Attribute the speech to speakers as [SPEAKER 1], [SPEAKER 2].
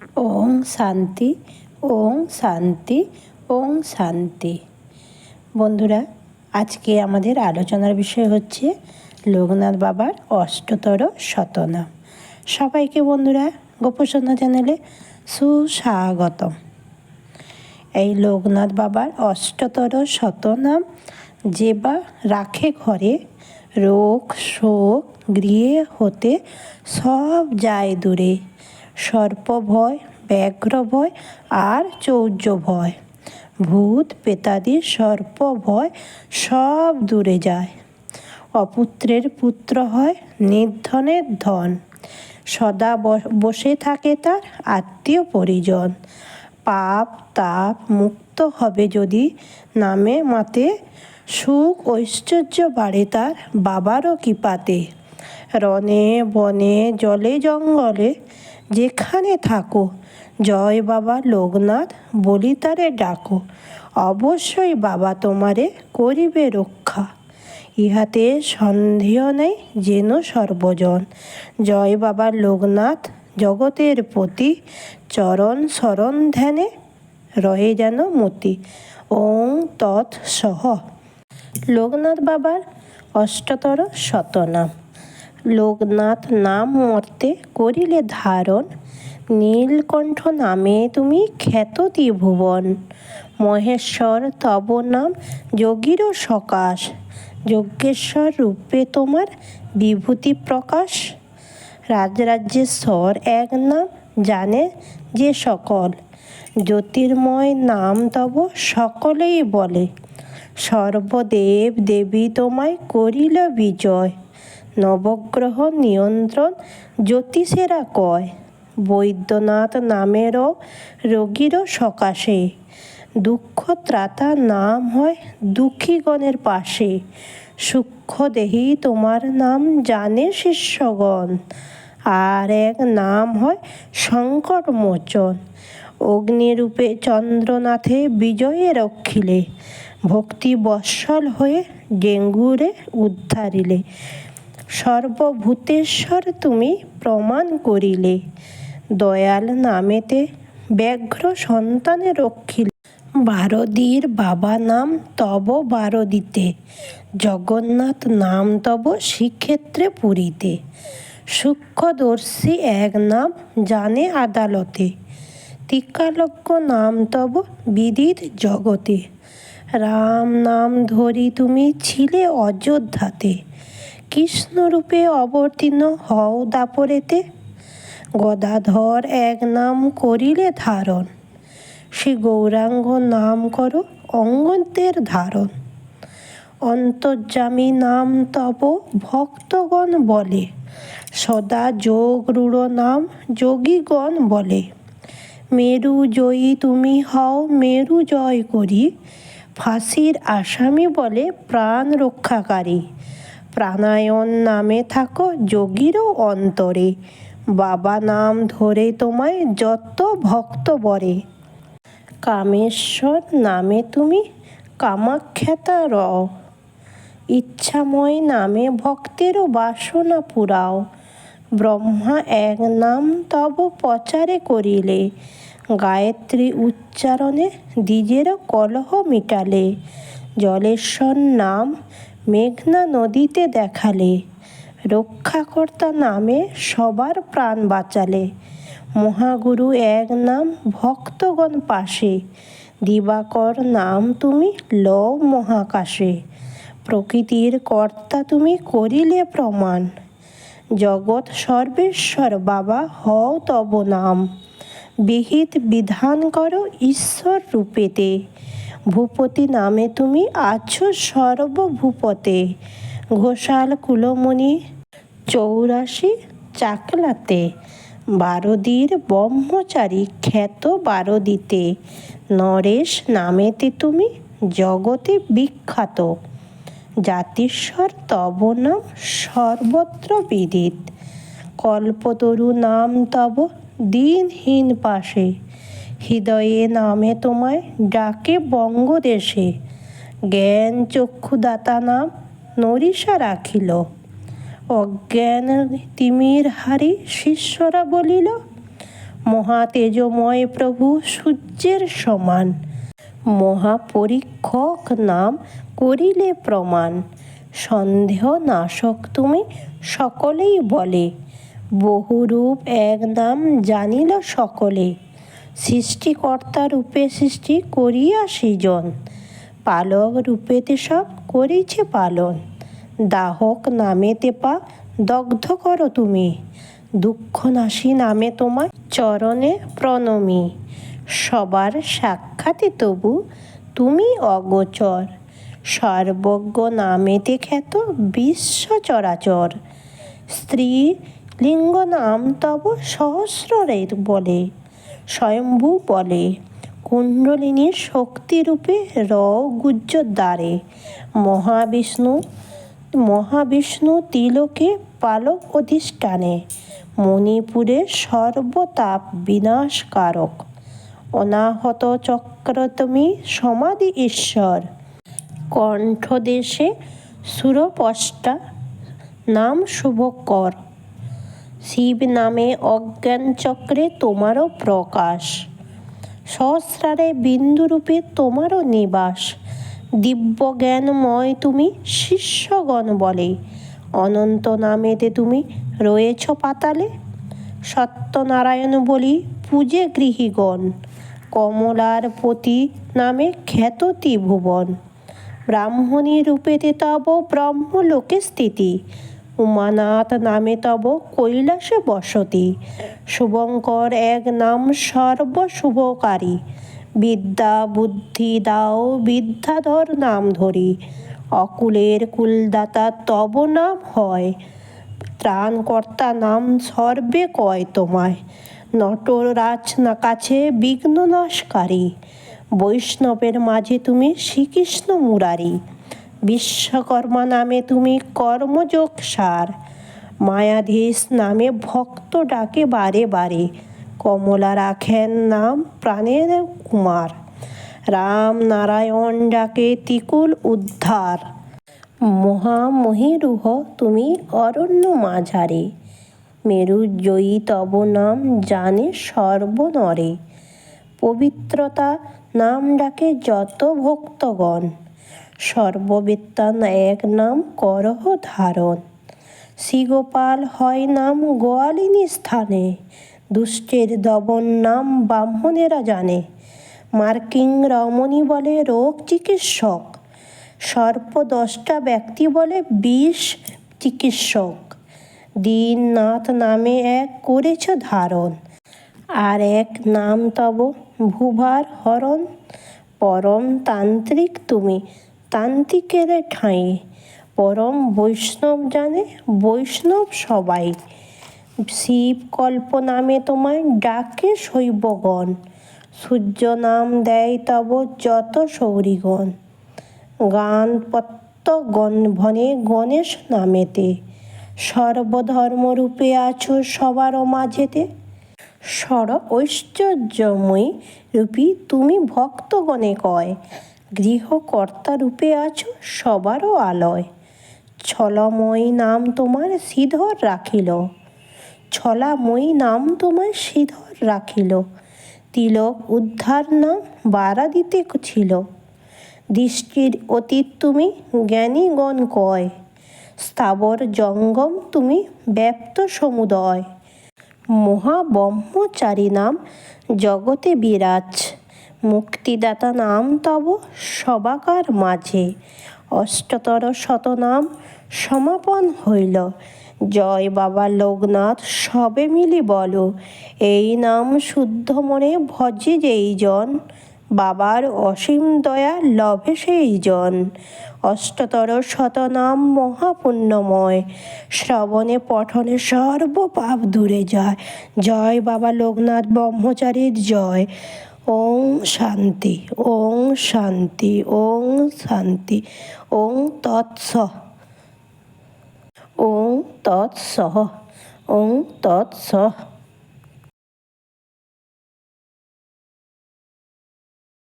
[SPEAKER 1] ওং শান্তি ওং শান্তি ওং শান্তি। বন্ধুরা, আজকে আমাদের আলোচনার বিষয় হচ্ছে লোকনাথ বাবার অষ্টতর শতনাম সবাইকে বন্ধুরা গোপসন্না চ্যানেলে সুস্বাগতম। এই লোকনাথ বাবার অষ্টতর শতনাম যে বা রাখে ঘরে, রোগ, শোক, গৃহে হতে সব যায় দূরে। সর্প ভয় ব্যাঘ্র ভয় আর চৌর্য ভয় ভূত পেতাদি সর্প ভয় সব দূরে যায়। অপুত্রের পুত্র হয় নির্ধনের ধন। সদা বসে থাকে তার আত্মীয় পরিজন। পাপ, তাপ মুক্ত হবে যদি নামে মাতে। সুখ, ঐশ্বর্য বাড়ে তার বাবারও কৃপাতে। রনে বনে জলে জঙ্গলে যেখানে থাকো, জয় বাবা লোকনাথ বলি তারে ডাকো। অবশ্যই বাবা তোমারে করিবে রক্ষা। ইহাতে সন্দেহ নেই যেন সর্বজন। জয় বাবা লোকনাথ জগতের প্রতি চরণ শরণ ধ্যানে রহে যেন মতি। ওং তৎ সহ লোকনাথ বাবার অষ্টতর শতনাম। লোকনাথ নাম মর্তে করিলে ধারণ। নীলকণ্ঠ নামে তুমি খ্যাত ত্রিভুবন। মহেশ্বর তব নাম যোগীরও সকাশ। যজ্ঞেশ্বর রূপে তোমার বিভূতি প্রকাশ। রাজরাজ্যেশ্বর এক নাম জানে যে সকল। জ্যোতির্ময় নাম তব সকলেই বলে। সর্বদেব দেবী তোমায় করিল বিজয়। নবগ্রহ নিয়ন্ত্রণ জ্যোতিষেরা কয়, বৈদ্যনাথ নামেরও রোগীরও সকাশে দুঃখ ত্রাতা নাম হয় দুঃখীগণের পাশে সূক্ষ্ম দেহি তোমার নাম জানে শিষ্যগণ, আর এক নাম হয় সংকট মোচন অগ্নিরূপে চন্দ্রনাথে বিজয়ে রক্ষিলে, ভক্তি বৎসল হয়ে ডেঙ্গুরে উদ্ধারিলে সর্বভূতেশ্বর তুমি প্রমাণ করিলে। দয়াল নামেতে ব্যাঘ্র সন্তানে রক্ষিলে। বারদীর বাবা নাম তব বারদিতে। জগন্নাথ নাম তব শ্রীক্ষেত্রে পুরীতে। সূক্ষ্মদর্শী এক নাম জানে আদালতে। টিকালজ্ঞ নাম তব বিদিত জগতে। রাম নাম ধরি তুমি ছিলে অযোধ্যাতে। কৃষ্ণরূপে অবতীর্ণ হও দাপরেতে। গদাধর এক নাম করিলে ধারণ। সে গৌরাঙ্গ নাম করো অঙ্গদের ধারণ। অন্তর্যামী নাম তব ভক্তগণ বলে। সদা যোগ রূঢ় নাম যোগীগণ বলে। মেরু জয়ী তুমি হও, মেরু জয় করি। ফাঁসির আসামি বলে প্রাণ রক্ষাকারী। প্রাণায়ন নামে থাকো যোগীরও অন্তরে। বাবা নাম ধরে তোমায় যত ভক্ত বরে। কামেশ্বর নামে তুমি কামাখ্যাতা রও। ইচ্ছাময় নামে ভক্তেরও বাসনা পুরাও। ব্রহ্মা এক নাম তব প্রচারে করিলে। গায়ত্রী উচ্চারণে দ্বিজেরও কলহ মিটালে। জলেশ্বর নাম মেঘনা নদীতে দেখালে, রক্ষাকর্তা নামে সবার প্রাণ বাঁচালে। মহাগুরু এক নাম, ভক্তগণ পাশে। দিবাকর নাম তুমি লও মহাকাশে। প্রকৃতির কর্তা তুমি করিলে প্রমাণ। জগৎ সর্বেশ্বর বাবা, হও তব নাম। বিহিত বিধান করো ঈশ্বর রূপেতে। ভূপতি নামে তুমি আছো সর্বভূপতে। ঘোষাল কুলমণি, চৌরাশি চাকলাতে। বারদির ব্রহ্মচারী খ্যাত বারদিতে। নরেশ নামেতে তুমি জগতে বিখ্যাত। জাতিস্বর তব নাম সর্বত্র বিদিত। কল্পতরু নাম তব দিনহীন পাশে। হৃদয়ে নামে তোমায় ডাকে বঙ্গদেশে। জ্ঞান চক্ষুদাতা নাম নরিষা রাখিল। অজ্ঞান তিমির হারি শিষ্যরা বলিল মহা তেজময় প্রভু সূর্যের সমান। মহাপরীক্ষক নাম করিলে প্রমাণ। সন্দেহ নাশক তুমি সকলেই বলে। বহুরূপ এক নাম জানিল সকলে। সৃষ্টিকর্তা রূপে সৃষ্টি করিয়া সৃজন। পালক রূপেতে সব করিছে পালন। দাহক নামেতে পা দগ্ধ করো তুমি। দুঃখ নাশী নামে তোমার চরণে প্রণমী। সবার সাক্ষাতে তবু তুমি অগোচর। সর্বজ্ঞ নামেতে খ্যাত বিশ্ব চরাচর। স্ত্রী লিঙ্গ নাম তব সহস্রের বলে। স্বয়ম্ভু বলে, কুণ্ডলিনীর শক্তিরূপে র গুজ্জ দ্বারে। মহাবিষ্ণু মহাবিষ্ণু তিলকে পালক অধিষ্ঠানে, মণিপুরে সর্বতাপ বিনাশকারক। অনাহত চক্র তুমি সমাধি ঈশ্বর। কণ্ঠদেশে সুরপষ্টা, নাম শুভকর। শিব নামে অজ্ঞান চক্রে তোমারও প্রকাশ। সহস্রারে বিন্দুরূপে তোমারও নিবাস। দিব্য জ্ঞানময় তুমি শিষ্যগণ বলে। অনন্ত নামেতে তুমি রয়েছ পাতালে। সত্যনারায়ণ বলি পূজে গৃহীগণ। কমলার পতি নামে খ্যাত ত্রিভুবন। ব্রাহ্মণী রূপেতে তব ব্রহ্মলোকে স্থিতি। উমানাথ নামে তব কৈলাসে বসতি। শুভঙ্কর এক নাম সর্বশুভকারী। বিদ্যা বুদ্ধি দাও, বিদ্যাধর নাম ধরি। অকুলের কুলদাতা তব নাম হয়। ত্রাণকর্তা নাম সর্বে কয় তোমায়। নটরাজ না কাছে বিঘ্ন নাশকারী। বৈষ্ণবের মাঝে তুমি শ্রীকৃষ্ণ মুরারি। বিশ্বকর্মা নামে তুমি কর্মযোগ সার। মায়াধীশ নামে ভক্ত ডাকে বারে বারে। কমলা রাখেন নাম প্রাণের কুমার। রাম নারায়ণ ডাকে তিকুল উদ্ধার। মহামহিরুহ তুমি অরণ্য মাঝারে। মেরু জয়ী তব নাম জানে সর্বনরে। পবিত্রতা নাম ডাকে যত ভক্তগণ। সর্ববেত্তান এক নাম করহ ধারণ। শ্রীগোপাল হয় নাম গোয়ালিনী স্থানে, দুষ্টের দবন নাম ব্রাহ্মণেরা জানে। মার্কিং রমণী বলে রোগ চিকিৎসক সর্প দশটা ব্যক্তি বলে বিষ চিকিৎসক। দীননাথ নামে এক করেছ ধারণ, আর এক নাম তব ভুভার হরণ। পরম তান্ত্রিক তুমি তান্ত্রিকের ঠাঁই পরম বৈষ্ণব জানে, বৈষ্ণব সবাই। শিব কল্প নামে তোমায় ডাকে শৈবগণ, সূর্য নাম দেয় তব যত সৌরিগণ। গান পত্ত গণ ভনে গণেশ নামেতে, সর্বধর্মরূপে আছো সবার মাঝেতে। সর ঐশ্বর্যময়ী রূপী তুমি ভক্তগণে কয় গৃহকর্তা রূপে আছো, সবারও আলয়। ছলময়ী নাম তোমার শ্রীধর রাখিল। ছলাময়ী নাম তোমার শ্রীধর রাখিল। তিলক উদ্ধার নাম বাড়া দিতে ছিল। দৃষ্টির অতীত তুমি জ্ঞানীগণ কয়। স্থাবর জঙ্গম তুমি ব্যপ্ত সমুদয়। মহাব্রহ্মচারী নাম জগতে বিরাজ। মুক্তিদাতা নাম তব সবাকার মাঝে। অষ্টতর শতনাম সমাপন হইল। জয় বাবা লোকনাথ, সবে মিলি বলো। এই নাম শুদ্ধ মনে ভজে যেই জন। বাবার অসীম দয়া লভে সেই জন। অষ্টতর শতনাম মহাপুণ্যময়। শ্রবণে পঠনে সর্ব পাপ দূরে যায়। জয় বাবা লোকনাথ ব্রহ্মচারীর জয়। ওং শান্তি ওং শান্তি ওং শান্তি ওং তৎস। ওং তৎসহ ওং তৎসহ